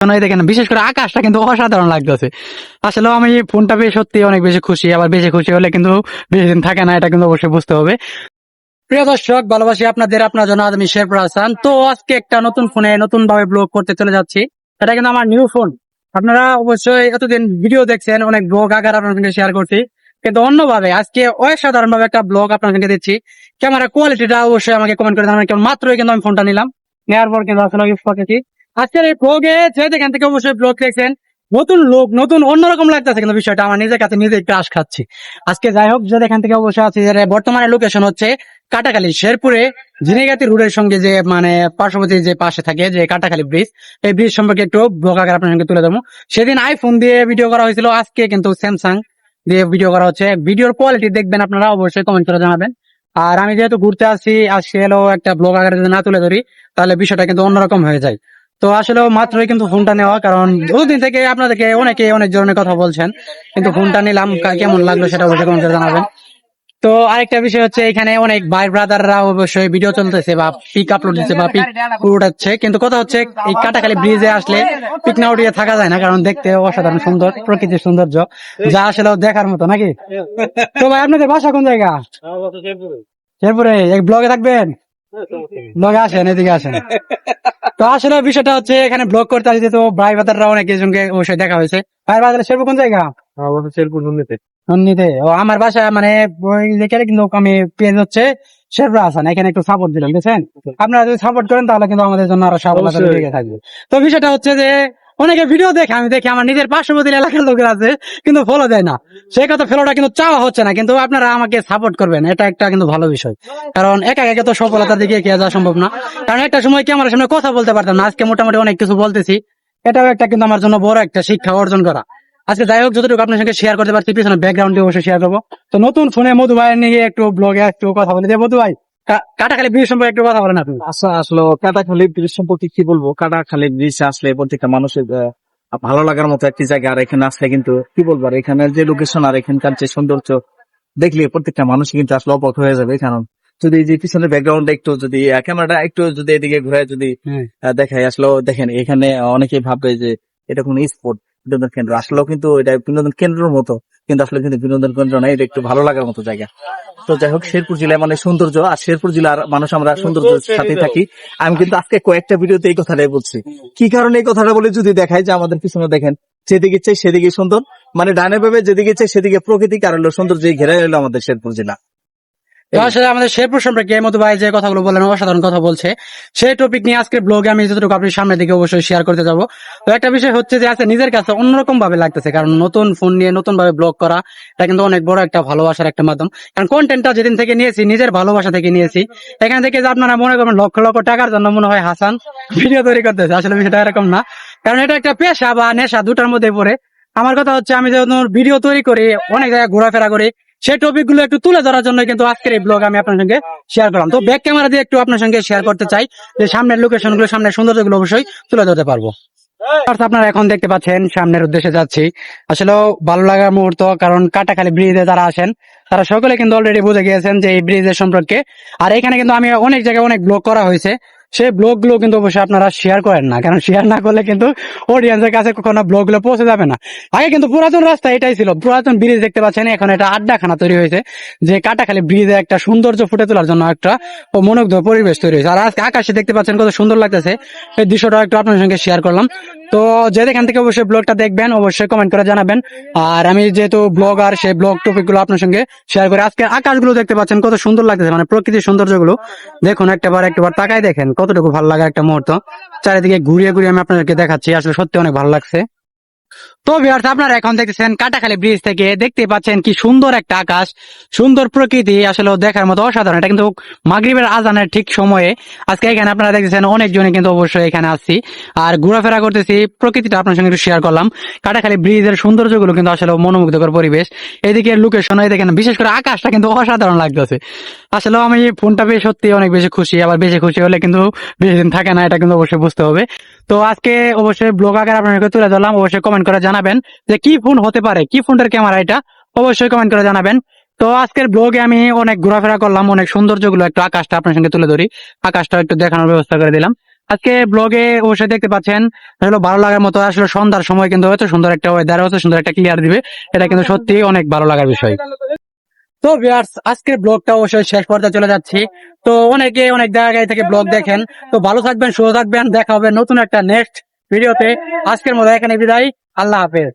এই দেখেন, বিশেষ করে আকাশটা কিন্তু অসাধারণ লাগতেছে। আসলে আমি ফোনটা পেয়ে সত্যি অনেক বেশি খুশি, আবার বেশি খুশি হলে কিন্তু বেশি দিন থাকে না, এটা কিন্তু অবশ্যই বুঝতে হবে। প্রিয় দর্শক, ভালোবাসি আপনাদের, আপনার জন্য আমি শেরপুর হাসান তো আজকে একটা নতুন ফোনে নতুন ভাবে ব্লগ করতে চলে যাচ্ছি। এটা কিন্তু আমার নিউ ফোন আপনারা অবশ্যই এতদিন ভিডিও দেখছেন, অনেক ব্লগ আকার আপনার শেয়ার করছি। কিন্তু অন্যভাবে, আজকে অসাধারণ ভাবে একটা ব্লগ আপনার সঙ্গে দিচ্ছি। ক্যামেরা কোয়ালিটিটা অবশ্যই আমাকে কমেন্ট করে জানাবেন কারণ মাত্রই কিন্তু আমি ফোনটা নিলাম। নেওয়ার পর কিন্তু আসলে ইউজ করেছি আজকের এই ব্লগে যে যেখান থেকে অবশ্যই ব্লগ দেখছেন, নতুন লোক, নতুন অন্যরকম লাগতেছে কিন্তু বিষয়টা, আমার নিজের কাছে নিজে ক্রাশ খাচ্ছি। আজকে যাই হোক, যে এখান থেকে অবশ্যই আছে বর্তমানে লোকেশন হচ্ছে কাটাখালী, শেরপুরে ঝিনেগাতি রোডের সঙ্গে যে মানে পার্শ্ববর্তী যে পাশে থাকে, যে কাটাখালী ব্রিজ এই ব্রিজ সম্পর্কে একটু ব্লগ আকার আপনার সঙ্গে তুলে দেবো সেদিন আইফোন দিয়ে ভিডিও করা হয়েছিল, আজকে কিন্তু স্যামসাং দিয়ে ভিডিও করা হচ্ছে। ভিডিওর কোয়ালিটি দেখবেন আপনারা, অবশ্যই কমেন্ট করে জানাবেন। আর আমি যেহেতু ঘুরতে আসছি, আজকে এলো একটা ব্লগ আকারে যদি না তুলে ধরি, তাহলে বিষয়টা কিন্তু অন্যরকম হয়ে যায়। তো আসলে মাত্রই কিন্তু ফোনটা নেওয়া কারণ দুদিন থেকে আপনাদেরকে অনেকে অনেক ধরনের কথা বলছেন কিন্তু ফোনটা নিলাম কেমন লাগল সেটা অবশ্যই কমেন্ট করে জানাবেন। তো আরেকটা বিষয় হচ্ছে এখানে অনেক ভাই ব্রাদাররা অবশ্যই ভিডিও চলতেছে বা পিক আপলোড দিচ্ছে বা পিক উঠাচ্ছে কিন্তু কথা হচ্ছে এই কাটাখালি ব্রিজে আসলে পিক না উঠিয়ে থাকা যায় না কারণ দেখতে অসাধারণ সুন্দর প্রকৃতির সৌন্দর্য যা আসলে দেখার মতো নাকি? তো ভাই আপনাদের বাসা কোন জায়গা? শেরপুরে। এই ব্লগে থাকবেন? ব্লগে আসেন এদিকে আসেন। তো আসলে বিষয়টা হচ্ছে এখানে ব্লগ করতে আসছে তো ভাই ভাতাররা অনেকের সঙ্গে অবশ্যই দেখা হয়েছে। ভাই ভাতার শেরপুর কোন জায়গা? শেরপুর নন্দিতে। ও আমার বাসা মানে ওই যেখানে কিন্তু আমি পেজ হচ্ছে শেরপুর আসান এখানে একটু সাপোর্ট দিলাম বুঝছেন? আপনারা যদি সাপোর্ট করেন তাহলে কিন্তু আমাদের জন্য আরও সাবলীল থাকবে। তো বিষয়টা হচ্ছে যে অনেকে ভিডিও দেখে, আমি দেখি আমার নিজের পার্শ্ববর্তী এলাকার লোকের আছে, কিন্তু ফলো দেয় না। সেই কথা ফলোটা কিন্তু চাওয়া হচ্ছে না, কিন্তু আপনারা আমাকে সাপোর্ট করবেন, এটা একটা কিন্তু ভালো বিষয়। কারণ একা একা তো সফলতার দিকে এগিয়ে যাওয়া সম্ভব না। কারণ একটা সময় কি, আমার সামনে কথা বলতে পারতাম না, আজকে মোটামুটি অনেক কিছু বলতেছি। এটাও একটা কিন্তু আমার জন্য বড় একটা শিক্ষা অর্জন করা। আজকে যাই হোক, যতটুকু আপনার সঙ্গে শেয়ার করতে পারছি, পিছনে ব্যাকগ্রাউন্ড অবশ্যই শেয়ার করব। তো নতুন ফোনে মধু ভাই নিয়ে একটু ব্লগে একটু কথা বলে যে মধু ভাই কাটাখালী ব্রিজ সম্পর্কে একটু কথা বলেন আপনি। আচ্ছা আসলে কাটাখালী ব্রিজ সম্পর্কে কি বলব? কাটাখালী ব্রিজ আসলে প্রত্যেকটা মানুষের ভালো লাগার মতো একটি জায়গা আর এখানে আসলে কিন্তু কি বলব আর এখানের যে লোকেশন আর এখানকার যে সৌন্দর্য দেখলে প্রত্যেকটা মানুষ কিন্তু আসলে অবাক হয়ে যাবে কারণ যদি যে পিছনের ব্যাকগ্রাউন্ড একটু যদি ক্যামেরাটা একটু যদি এদিকে ঘুরে যদি। আহ, আসলে দেখেন এখানে অনেকেই ভাববে যে এটা কোন স্পোর্ট বিনোদন কেন্দ্র। আসলেও কিন্তু এটা বিনোদন কেন্দ্রের মতো। কিন্তু আসলে কিন্তু বিনোদন কেন্দ্র নয় এটা একটু ভালো লাগার মতো জায়গা। তো যাই হোক শেরপুর জেলায় মানে সৌন্দর্য আর শেরপুর জেলার মানুষ আমরা সৌন্দর্যের সাথে থাকি। আমি কিন্তু আজকে কয়েকটা ভিডিওতে এই কথাটাই বলছি। কি কারণে এই কথাটা বলে যদি দেখায় যে আমাদের পিছনে দেখেন যেদিকে চাই সেদিকে সুন্দর। মানে ডানে ভাবে যেদিকে চাই সেদিকে প্রকৃতি কারণ সৌন্দর্য ঘেরা এলো আমাদের শেরপুর জেলা। আসলে আমাদের শেরপুর সম্পর্কে মধু ভাই যে কথাগুলো বললেন অসাধারণ কথা বলছে। সেই টপিক নিয়ে আজকের ব্লগে আমি যতটুকু আপনি সামনের দিকে অবশ্যই শেয়ার করতে যাব। তো একটা বিষয় হচ্ছে যে আজকে নিজের কাছে অন্যরকম ভাবে লাগতেছে কারণ নতুন ফোন নিয়ে নতুন ভাবে ব্লগ করা এটা কিন্তু অনেক বড় একটা ভালোবাসার একটা মাধ্যম। কারণ কন্টেন্টটা যেদিন থেকে নিয়েছি নিজের ভালোবাসা থেকে নিয়েছি এখান থেকে যে আপনারা মনে করবেন লক্ষ লক্ষ টাকার জন্য মনে হয় হাসান ভিডিও তৈরি করতেছে। আসলে বিষয়টা এরকম না। কারণ এটা একটা পেশা বা নেশা দুটার মধ্যে পড়ে। আমার কথা হচ্ছে আমি যখন ভিডিও তৈরি করি অনেক জায়গায় ঘোরাফেরা করি সেই টপিকগুলো একটু তুলে ধরার জন্য কিন্তু আজকের এই ব্লগ আমি আপনার সঙ্গে শেয়ার করলাম। তো ব্যাক ক্যামেরা দিয়ে একটু আপনার সঙ্গে শেয়ার করতে চাই যে সামনের লোকেশনগুলো সামনের সৌন্দর্যগুলো অবশ্যই তুলে ধরতে পারব। আপনারা এখন দেখতে পাচ্ছেন সামনের উদ্দেশ্যে যাচ্ছি। আসলে ভালো লাগার মুহূর্ত কারণ কাটাখালী ব্রিজে যারা আসেন তারা সকলে কিন্তু অলরেডি বুঝে গিয়েছেন যে এই ব্রিজের সম্পর্কে। আর এখানে কিন্তু আমি অনেক জায়গায় অনেক ব্লগ করা হয়েছে। সেই ব্লগগুলো কিন্তু অবশ্যই আপনারা শেয়ার করেন না, কারণ শেয়ার না করলে কিন্তু অডিয়েন্সের কাছে কখনো ব্লগগুলো পৌঁছে যাবে না। আগে কিন্তু পুরাতন রাস্তা এটাই ছিল, পুরাতন ব্রিজ দেখতে পাচ্ছেন, এখন এটা আড্ডাখানা তৈরি হয়েছে, যে কাটাখালী ব্রিজে একটা সৌন্দর্য ফুটে তোলার জন্য একটা মনোগ্ধ পরিবেশ তৈরি হয়েছে। আর আজকে আকাশে দেখতে পাচ্ছেন কত সুন্দর লাগতেছে, এই দৃশ্যটা একটু আপনার সঙ্গে শেয়ার করলাম। তো যে এখান থেকে অবশ্যই ব্লগটা দেখবেন, অবশ্যই কমেন্ট করে জানাবেন। আর আমি যেহেতু ব্লগ আর সেই ব্লগ টপিকগুলো আপনার সঙ্গে শেয়ার করে আজকে আকাশগুলো দেখতে পাচ্ছেন কত সুন্দর লাগতেছে মানে প্রকৃতির সৌন্দর্যগুলো দেখুন একটাবার একটাবার তাকাই দেখেন কতটুকু ভালো লাগা একটা মুহূর্ত? চারিদিকে ঘুরিয়ে ঘুরিয়ে আমি আপনাদেরকে দেখাচ্ছি, আসলে সত্যি অনেক ভালো লাগছে। তো ভিউয়ার্স আপনারা এখন দেখতেছেন কাটাখালী ব্রিজ থেকে দেখতে পাচ্ছেন কি সুন্দর একটা আকাশ, সুন্দর প্রকৃতি, আসলে দেখার মতো অসাধারণ। এটা কিন্তু মাগরিবের আজানের ঠিক সময়ে। আজকে এখানে আপনারা দেখতেছেন অনেকজনে কিন্তু অবশ্যই এখানে আসছি আর ঘোরাফেরা করতেছি, প্রকৃতিটা আপনার সঙ্গে একটু শেয়ার করলাম। কাটাখালী ব্রিজের সৌন্দর্যগুলো কিন্তু আসলে মনোমুগ্ধকর পরিবেশ। এদিকে লোকেশন দেখেন বিশেষ করে আকাশটা কিন্তু অসাধারণ লাগতেছে। আসলে আমি ফোনটা পেয়ে সত্যি অনেক বেশি খুশি, আবার বেশি খুশি হলে কিন্তু বেশি দিন থাকে না, এটা কিন্তু অবশ্যই বুঝতে হবে। তো আজকে অবশ্যই ব্লগ আকার আপনাদেরকে তুলে ধরলাম, অবশ্যই কমেন্ট করে জানাবেন যে কি ফোন হতে পারে, কি ফোনটার ক্যামেরা এটা, অবশ্যই কমেন্ট করে জানাবেন। তো আজকের ব্লগে আমি অনেক ঘোরাফেরা করলাম, অনেক সৌন্দর্যগুলো একটু আকাশটা আপনার সঙ্গে তুলে ধরি, আকাশটা একটু দেখানোর ব্যবস্থা করে দিলাম। আজকে ব্লগে অবশ্যই দেখতে পাচ্ছেন হলো ভালো লাগার মতো, আসলে সন্ধ্যার সময় কিন্তু এত সুন্দর একটা ওয়েদার এত সুন্দর একটা ক্লিয়ার দিবে, এটা কিন্তু সত্যি অনেক ভালো লাগার বিষয়। তো ভিউয়ার্স আজকের ব্লগটা অবশ্যই শেষ পর্যায়ে চলে যাচ্ছি। তো অনেকে অনেক জায়গায় থেকে ব্লগ দেখেন। তো ভালো থাকবেন, সুস্থ থাকবেন। দেখা হবে নতুন একটা নেক্সট ভিডিওতে আজকের মতো এখানে বিদায়। আল্লাহ হাফেজ।